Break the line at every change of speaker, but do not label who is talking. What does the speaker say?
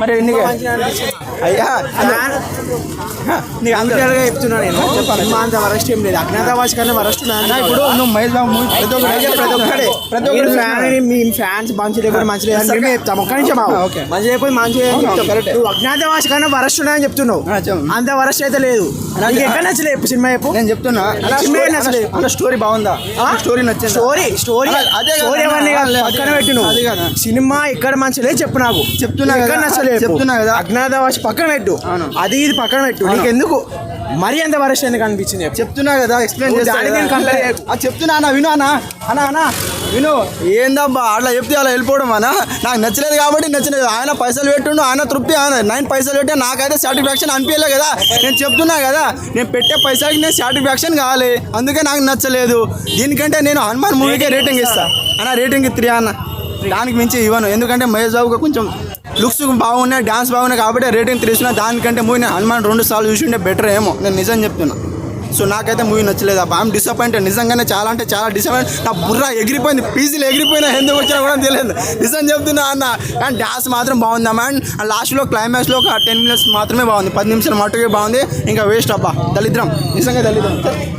మరి నీకు అయ్యా నీకు
గా చెప్తున్నా నేను. సినిమా అంత వరస్ట్ ఏం లేదు. అజ్ఞాతవాసి కన్నా వరస్ట్
ఇప్పుడు నువ్వు మహేష్ బాబు మూవీ ప్రతి ఒక్కరు
ప్రతి ఒక్కడే
ప్రతి ఒక్కరు
ఫ్యాన్ మీ ఫ్యాన్స్ మంచి లేకపోతే మంచి లేదని మేమే చెప్తాం. ఒక్క
ఓకే.
మంచి లేకపోతే మంచి. నువ్వు అజ్ఞాతవాసి కన్నా వరస్ట్ ఉన్నాయని చెప్తున్నావు. అంత వరస్ట్ అయితే లేదు. నీకు ఎక్కడ నచ్చలేదు చెప్పు సినిమా చెప్పు.
నేను చెప్తున్నా.
సినిమా
స్టోరీ
నచ్చలేదు.
అలా స్టోరీ బాగుందా? స్టోరీ నచ్చింది?
Story story.
అదే
స్టోరీ అవన్నీ పక్కన. సినిమా ఎక్కడ మంచిలే చెప్పు నాకు.
చెప్తున్నా
ఎక్కడ.
చెప్తున్నా కదా.
అజ్ఞాతవాసి పక్కన పెట్టు
అవును.
అది ఇది పక్కన పెట్టు నీకు ఎందుకు మరీ అంత వరస్ట్ ఎందుకు అనిపించింది
చెప్తున్నా కదా ఎక్స్ప్లెయిన్ చేస్తా చెప్తున్నా అన్న విను అన్న. అన్న అన్న విను. ఏందబ్బా అట్లా చెప్తే అలా వెళ్ళిపోవడం అన్న? నాకు నచ్చలేదు కాబట్టి నచ్చలేదు. ఆయన పైసలు పెట్టుండు ఆయన తృప్తి ఆయన నైన్ పైసలు పెట్టే నాకైతే సాటిస్ఫాక్షన్ అనిపించలే కదా. నేను చెప్తున్నా కదా నేను పెట్టే పైసలకి నేను సాటిస్ఫాక్షన్ కావాలి అందుకే నాకు నచ్చలేదు. దీనికంటే నేను హనుమాన్ మూవీకే రేటింగ్ ఇస్తా. అన్న రేటింగ్ త్రీ అన్న. దానికి మించి ఇవ్వను. ఎందుకంటే మహేష్ బాబుకి కొంచెం లుక్స్ బాగున్నాయి డాన్స్ బాగున్నాయి కాబట్టి రేటింగ్ తెలిసిన దానికంటే మూవీ నేను హనుమాన్ రెండు సార్లు చూసింటే బెటర్ ఏమో. నేను నిజం చెప్తున్నా. సో నాకైతే మూవీ నచ్చలేదు. అబ్బా ఐమ్ డిసప్పాయింటెడ్ నిజంగానే చాలా అంటే చాలా డిసప్పాయింట్ నా బుర్ర ఎగిరిపోయింది. పీజీలు ఎగిరిపోయినా ఎందుకు వచ్చినా కూడా తెలియదు. నిజం చెప్తున్నా అన్న. అండ్ డాన్స్ మాత్రం బాగుంది అండ్ లాస్ట్లో క్లైమాక్స్లో ఒక టెన్ మినిట్స్ మాత్రమే బాగుంది. పది నిమిషాలు మట్టుకే బాగుంది. ఇంకా వేస్ట్ అబ్బా. దళిద్రం. నిజంగా దళిద్రం.